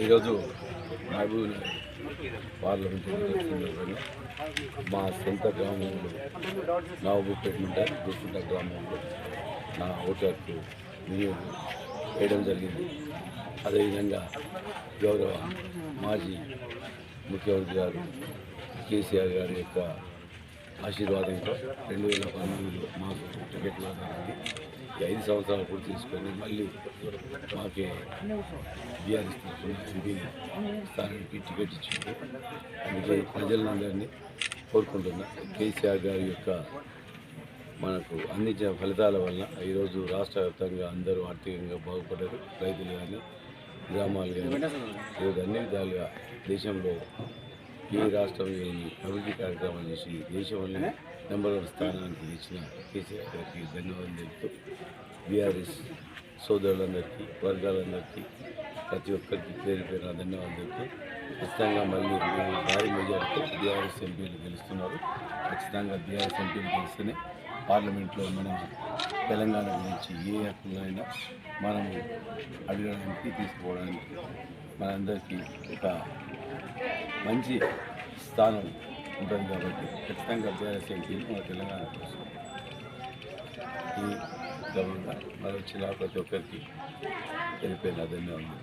ఈరోజు మహబూబ్ పార్లమెంట్ మా సొంత గ్రామంలో నవబుపేట మండలం గుర్తుంట గ్రామంలో నా ఓటర్కు వినియోగం వేయడం జరిగింది. అదేవిధంగా గౌరవ మాజీ ముఖ్యమంత్రి గారు కేసీఆర్ గారి యొక్క ఆశీర్వాదంతో రెండు వేల పంతొమ్మిదిలో మాకు టికెట్ జరిగింది ఈ ఐదు సంవత్సరాలు పూర్తి చేసుకొని మళ్ళీ మాకే బీఆర్ఎస్ తరఫున ఎంపీ స్థానానికి టికెట్ ఇచ్చింది. అందుకే ప్రజలందరినీ కోరుకుంటున్నా. కేసీఆర్ గారి యొక్క మనకు అందించిన ఫలితాల వల్ల ఈరోజు రాష్ట్ర వ్యాప్తంగా అందరూ ఆర్థికంగా బాగుపడ్డారు. రైతులు కానీ గ్రామాలు కానీ ఈరోజు అన్ని విధాలుగా దేశంలో ఏ రాష్ట్రం లేని అభివృద్ధి కార్యక్రమాలు చేసి దేశంలోనే నెంబర్ వన్ స్థానానికి ఇచ్చిన కేసీఆర్ గారికి ధన్యవాదాలు తెలుపుతూ బీఆర్ఎస్ సోదరులందరికీ వర్గాలందరికీ ప్రతి ఒక్కరికి పేరు పేరు ధన్యవాదాలు చెప్తూ ఖచ్చితంగా మళ్ళీ భారీ మెజార్టీతో బీఆర్ఎస్ ఎంపీలు గెలుస్తున్నారు. ఖచ్చితంగా బీఆర్ఎస్ ఎంపీలు గెలిస్తేనే పార్లమెంట్లో మన తెలంగాణ గురించి ఏ హక్కులైనా మనము అడగడానికి తీసుకోవడానికి మనందరికీ ఒక మంచి స్థానం ఉంటుంది కాబట్టి ఖచ్చితంగా బీఆర్ఎస్ ఎంపీలు మన తెలంగాణ కోసం ఈ క్రమంగా మరి వచ్చిన ప్రతి ఒక్కరికి తెలిపేలా ధన్యవాదాలు